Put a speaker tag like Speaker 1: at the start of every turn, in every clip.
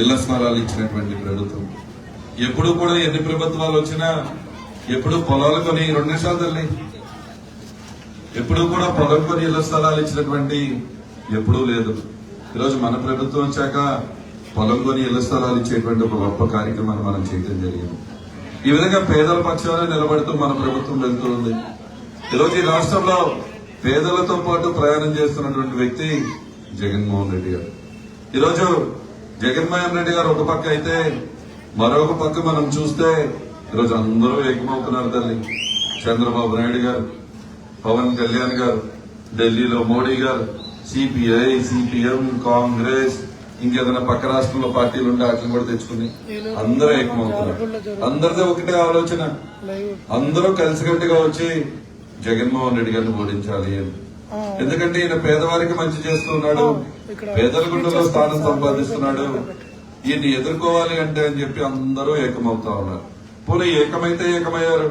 Speaker 1: ఇళ్ళ స్థలాలు ఇచ్చినటువంటి ప్రభుత్వం. ఎప్పుడు కూడా ఎన్ని ప్రభుత్వాలు వచ్చినా ఎప్పుడు పొలాలు కొని రెండు నిమిషాలు తల్లి ఎప్పుడు కూడా పొలం కొని ఇళ్ళ స్థలాలు ఇచ్చినటువంటి ఎప్పుడూ లేదు. ఈరోజు మన ప్రభుత్వం వచ్చాక పొలం కొని ఇళ్ళ స్థలాలు ఇచ్చేటువంటి ఒక గొప్ప కార్యక్రమాన్ని మనం చేయడం జరిగింది. ఈ విధంగా పేదల పక్షాన నిలబడుతూ మన ప్రభుత్వం వెళ్తుంది. ఈరోజు ఈ రాష్ట్రంలో పేదలతో పాటు ప్రయాణం చేస్తున్నటువంటి వ్యక్తి జగన్మోహన్ రెడ్డి గారు. ఈరోజు జగన్మోహన్ రెడ్డి గారు ఒక పక్క అయితే మరొక పక్క మనం చూస్తే ఈరోజు అందరూ ఏకమవుతున్నారు తల్లి. చంద్రబాబు నాయుడు గారు పవన్ కళ్యాణ్ గారు ఢిల్లీలో మోడీ గారు సిపిఐ సిపిఎం కాంగ్రెస్ ఇంకేదైనా పక్క రాష్ట్రంలో పార్టీలు ఉంటే వాటిని కూడా తెచ్చుకుని అందరూ ఏకమవుతున్నారు. అందరిది ఒకటే ఆలోచన. అందరూ కలిసికట్టుగా వచ్చి జగన్మోహన్ రెడ్డి గారిని ఓడించాలి అని. ఎందుకంటే ఈయన పేదవారికి మంచి చేస్తున్నాడు పేదల గుండెలో స్థానం సంపాదిస్తున్నాడు. ఈయన ఎదుర్కోవాలి అంటే అని చెప్పి అందరూ ఏకమవుతా ఉన్నారు. పోనీ ఏకమైతే ఏకమయ్యారు?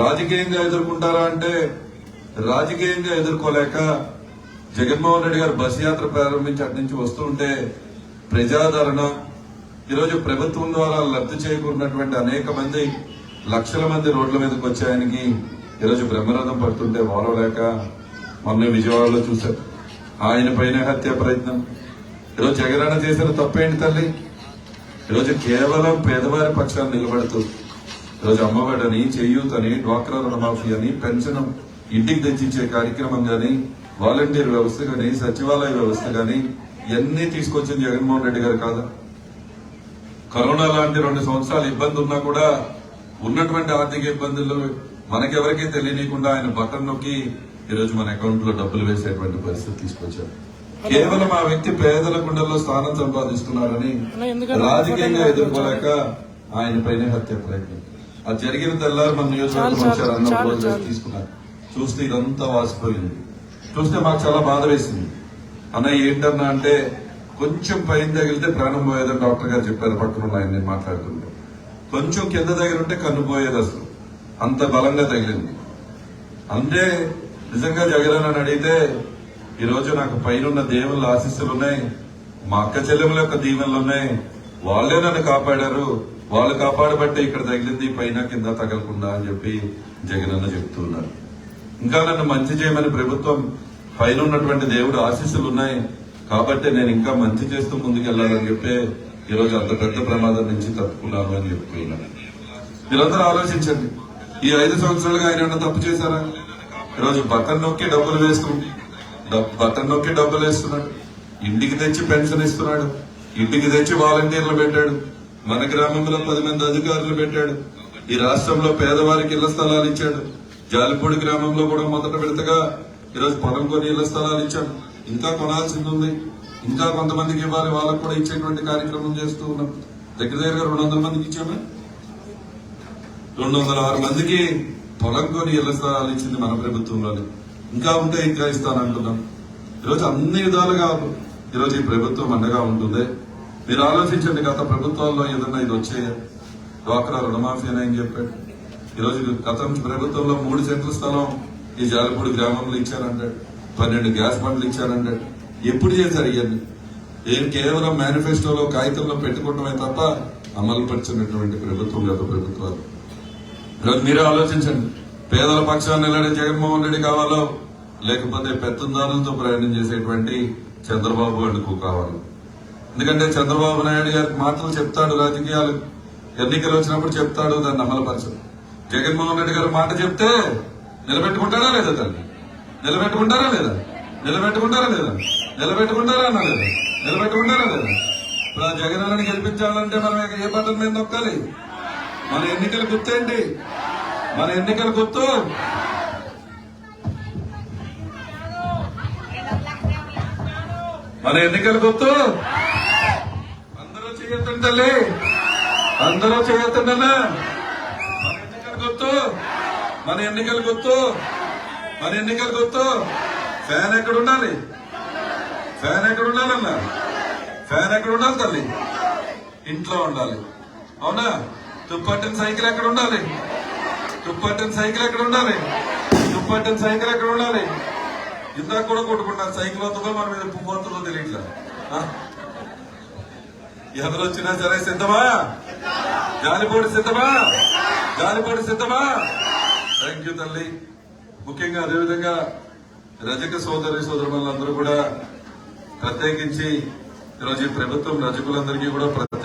Speaker 1: రాజకీయంగా ఎదుర్కొంటారా అంటే రాజకీయంగా ఎదుర్కోలేక జగన్మోహన్ రెడ్డి గారు బస్ యాత్ర ప్రారంభించి అటు నుంచి వస్తూ ఉంటే ప్రజాదరణ ఈరోజు ప్రభుత్వం ద్వారా లబ్ధి చేకూరినటువంటి అనేక మంది లక్షల మంది రోడ్ల మీదకి వచ్చాయనికి ఈరోజు బ్రహ్మరథం పడుతుంటే వారలేక మొన్న విజయవాడలో చూశారు. ఆయన పైన హత్య ప్రయత్నం. ఈరోజు జగనన్న చేసిన తప్పేంటి తల్లి? ఈరోజు కేవలం పేదవారి పక్షాన్ని నిలబడుతూ ఈరోజు అమ్మఒడని చేయూతని డ్వాక్రా రుణమాఫీ అని పెన్షన్ ఇంటికి తెచ్చిచ్చే కార్యక్రమం కానీ వాలంటీర్ వ్యవస్థ కానీ సచివాలయ వ్యవస్థ కానీ ఇవన్నీ తీసుకొచ్చింది జగన్మోహన్ రెడ్డి గారు కాదా? కరోనా లాంటి రెండు సంవత్సరాలు ఇబ్బంది ఉన్నా కూడా ఉన్నటువంటి ఆర్థిక ఇబ్బందులు మనకెవరికీ తెలియనీయకుండా ఆయన బటన్ నొక్కి ఈరోజు మన అకౌంట్లో డబ్బులు వేసేటువంటి పరిస్థితి తీసుకొచ్చారు. కేవలం ఆ వ్యక్తి పేదల గుండెల్లో స్థానం సంపాదిస్తున్నారని రాజకీయంగా ఎదుర్కోలేక ఆయన పైన హత్య ప్రయత్నం. అది జరిగిన తెల్లారు మన నియోజకవర్గం వచ్చారు అన్న రోజు తీసుకున్నారు. చూస్తే ఇదంతా వాసిపోయింది. చూస్తే మాకు చాలా బాధ వేసింది. అన్న ఏంటన్నా అంటే కొంచెం పైన తగిలితే ప్రాణం పోయేదని డాక్టర్ గారు చెప్పారు పక్కన ఆయన నేను మాట్లాడుతుంటే. కొంచెం కింద దగ్గర ఉంటే కన్ను పోయేది అసలు. అంత బలంగా తగిలింది. అంటే నిజంగా జగన్ అని అడిగితే ఈరోజు నాకు పైన దేవుళ్ళ ఆశీస్సులు ఉన్నాయి మా అక్క చెల్లెముల యొక్క దీవెనలు ఉన్నాయి వాళ్ళే నన్ను కాపాడారు. వాళ్ళు కాపాడబట్టే ఇక్కడ తగిలింది పైన కింద తగలకుండా అని చెప్పి జగన్ అన్న చెప్తున్నారు ఇంకా నన్ను మంచి చేయమని ప్రభుత్వం పైన ఉన్నటువంటి దేవుడు ఆశీస్సులు ఉన్నాయి కాబట్టి నేను ఇంకా మంచి చేస్తూ ముందుకెళ్ళాలని చెప్పి ఈరోజు అంత పెద్ద ప్రమాదం నుంచి తప్పుకున్నాను అని చెప్తున్నాను మీరందరూ ఆలోచించండి. ఈ ఐదు సంవత్సరాలుగా ఆయన తప్పు చేశారా? ఈరోజు బటన్ నొక్కి డబ్బులు వేస్తుంది బటన్ నొక్కి డబ్బులు వేస్తున్నాడు. ఇంటికి తెచ్చి పెన్షన్ ఇస్తున్నాడు. ఇంటికి తెచ్చి వాలంటీర్లు పెట్టాడు. మన గ్రామంలో పది మంది అధికారులు పెట్టాడు. ఈ రాష్ట్రంలో పేదవారికి ఇళ్ళ స్థలాలు ఇచ్చాడు. జాలిపూడి గ్రామంలో కూడా మొదట విడతగా ఈరోజు పొలం కొని ఇళ్ళ స్థలాలు ఇచ్చాడు. ఇంకా కొనాల్సింది ఉంది. ఇంకా కొంతమందికి ఇవ్వాలి. వాళ్ళకు కూడా ఇచ్చేటువంటి కార్యక్రమం చేస్తూ ఉన్నాం. దగ్గర దగ్గర రెండు వందల మందికి ఇచ్చామే. రెండు వందల ఆరు మందికి పొలం కొని ఇళ్ళ స్థలాలు ఇచ్చింది మన ప్రభుత్వంలోనే. ఇంకా ఉంటే ఇంకా ఇస్తానంటున్నాం ఈరోజు అన్ని విధాలుగా ఈరోజు ఈ ప్రభుత్వం అండగా ఉంటుంది? మీరు ఆలోచించండి గత ప్రభుత్వాల్లో ఏదన్నా ఇది వచ్చాయా? డ్వాక్రా రుణమాఫీ అని ఆయన చెప్పాడు. ఈరోజు గత ప్రభుత్వంలో మూడు సెంట్ల స్థలం ఈ జాలపూడి గ్రామంలో ఇచ్చారంటాడు. పన్నెండు గ్యాస్ బండ్లు ఇచ్చారంటాడు. ఎప్పుడు చేశారు ఇవన్నీ? ఏం కేవలం మేనిఫెస్టోలో కాగితంలో పెట్టుకోవడమే తప్ప అమలుపరిచినటువంటి ప్రభుత్వం గత ప్రభుత్వాలు. ఈరోజు మీరే ఆలోచించండి. పేదల పక్షాన్ని నిలడే జగన్మోహన్ రెడ్డి కావాలో లేకపోతే పెత్తందారులతో ప్రయాణం చేసేటువంటి చంద్రబాబు అడుగు కావాలి. ఎందుకంటే చంద్రబాబు నాయుడు గారికి మాటలు చెప్తాడు రాజకీయాలు ఎన్నికలు వచ్చినప్పుడు చెప్తాడు దాన్ని అమలుపరచడు. జగన్మోహన్ రెడ్డి గారు మాట చెప్తే నిలబెట్టుకుంటారా లేదా తల్లి? నిలబెట్టుకుంటారా లేదా? నిలబెట్టుకుంటారా లేదా? నిలబెట్టుకుంటారా అన్న లేదా? నిలబెట్టుకుంటారా లేదా? ఇప్పుడు ఆ జగన్ గెలిపించాలంటే మనం ఏ బటన్ మీద నొక్కాలి? మన ఎన్నికలు గుర్తేంటి? మన ఎన్నికల గుర్తు? మన ఎన్నికల గుర్తు? అందరూ చేయొద్దండి తల్లి. అందరూ చేయొద్దండి మన ఎన్నికల గుర్తు? మన ఎన్నికలు గుర్తు? మన ఎన్నికల గుర్తు? ఫ్యాన్ ఎక్కడ ఉండాలి? ఫ్యాన్ ఎక్కడ ఉండాలన్నా? ఫ్యాన్ ఎక్కడ ఉండాలి తల్లి? ఇంట్లో ఉండాలి. అవునా? తుప్పట్టిన సైకిల్ ఎక్కడ ఉండాలి? తుప్పట్టిన సైకిల్ ఎక్కడ ఉండాలి? తుప్పట్టిన సైకిల్ ఎక్కడ ఉండాలి? ఇందాక కూడా కొట్టుకుంటాను సైకిల్ వస్తుందో మన మీద పువ్వు వస్తుందో తెలియట్లేదు ఎవరు వచ్చినా సరే సిద్ధమా? గాలిపోటు సిద్ధమా? గాలిపోటు సిద్ధమా? థ్యాంక్ యూ తల్లి. ముఖ్యంగా అదేవిధంగా రజక సోదరి సోదరులందరూ కూడా ప్రత్యేకించి ఈరోజు ఈ ప్రభుత్వం రజకులందరికీ కూడా ప్రత్యేక